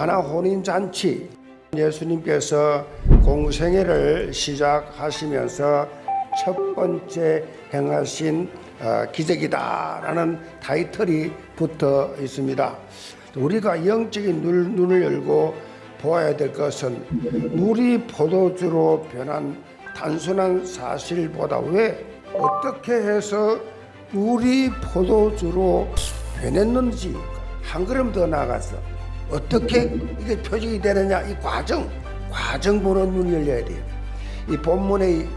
가나 혼인 잔치 예수님께서 공생애를 시작하시면서 첫 번째 행하신 어, 기적이다라는 타이틀이 붙어 있습니다. 우리가 영적인 눈, 눈을 열고 보아야 될 것은 물이 포도주로 변한 단순한 사실보다 왜 어떻게 해서 물이 포도주로 변했는지 한 걸음 더 나가서 어떻게 이게 표적이 되느냐 이 과정 과정 보는 눈이 열려야 돼요. 이 본문의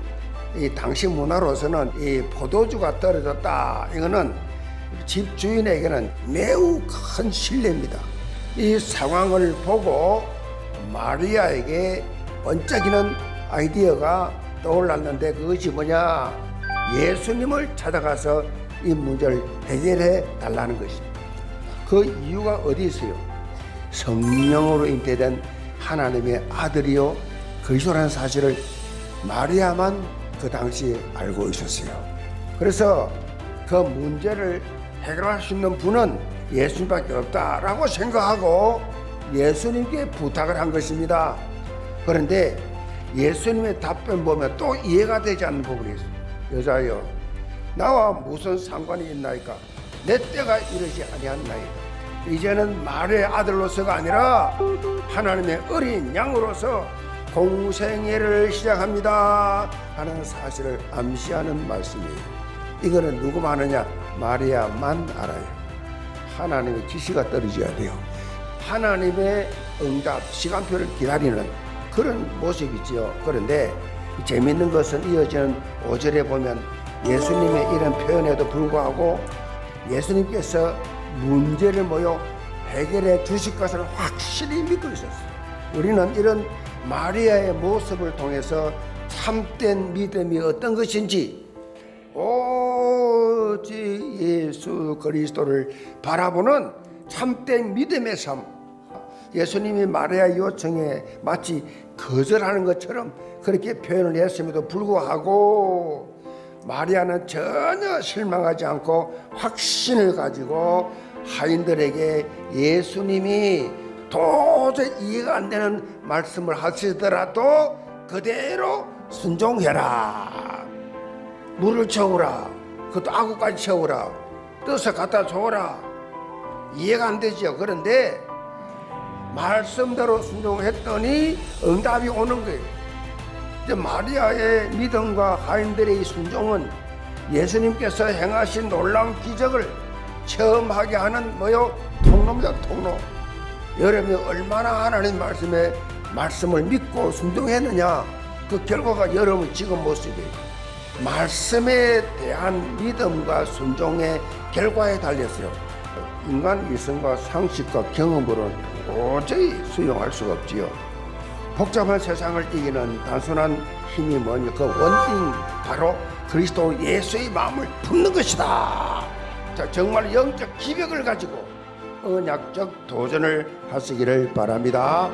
이 당시 문화로서는 이 포도주가 떨어졌다 이거는 집 주인에게는 매우 큰 신뢰입니다. 이 상황을 보고 마리아에게 번쩍이는 아이디어가 떠올랐는데 그것이 뭐냐 예수님을 찾아가서 이 문제를 해결해 달라는 것입니다. 그 이유가 어디 있어요? 성령으로 잉태된 하나님의 아들이요 그리스도라는 사실을 마리아만 그 당시에 알고 있었어요. 그래서 그 문제를 해결할 수 있는 분은 예수님밖에 없다라고 생각하고 예수님께 부탁을 한 것입니다. 그런데 예수님의 답변 보면 또 이해가 되지 않는 부분이 있어요. 여자여, 나와 무슨 상관이 있나이까? 내 때가 이르지 아니하나이까? 이제는 말의 아들로서가 아니라 하나님의 어린 양으로서 공생애를 시작합니다 하는 사실을 암시하는 말씀이에요. 이거는 누구만 아느냐? 마리아만 알아요. 하나님의 지시가 떨어져야 돼요. 하나님의 응답, 시간표를 기다리는 그런 모습이지요. 그런데 재밌는 것은 이어지는 5절에 보면 예수님의 이런 표현에도 불구하고 예수님께서 문제를 모여 해결해 주실 것을 확실히 믿고 있었어요. 우리는 이런 마리아의 모습을 통해서 참된 믿음이 어떤 것인지 오직 예수 그리스도를 바라보는 참된 믿음의 삶. 예수님이 마리아 요청에 마치 거절하는 것처럼 그렇게 표현을 했음에도 불구하고 마리아는 전혀 실망하지 않고 확신을 가지고 하인들에게 예수님이 도저히 이해가 안 되는 말씀을 하시더라도 그대로 순종해라. 물을 채우라. 그것도 아구까지 채우라. 떠서 갖다 줘라. 이해가 안 되죠. 그런데 말씀대로 순종했더니 응답이 오는 거예요. 마리아의 믿음과 하인들의 이 순종은 예수님께서 행하신 놀라운 기적을 체험하게 하는 뭐요? 통로입니다 통로. 여러분이 얼마나 하나님 말씀에 말씀을 믿고 순종했느냐? 그 결과가 여러분 지금 모습이에요. 말씀에 대한 믿음과 순종의 결과에 달렸어요. 인간 이성과 상식과 경험으로는 도저히 수용할 수가 없지요 복잡한 세상을 이기는 단순한 힘이 뭐냐 그 원인 바로 그리스도 예수의 마음을 품는 것이다. 자 정말 영적 기백을 가지고 언약적 도전을 하시기를 바랍니다.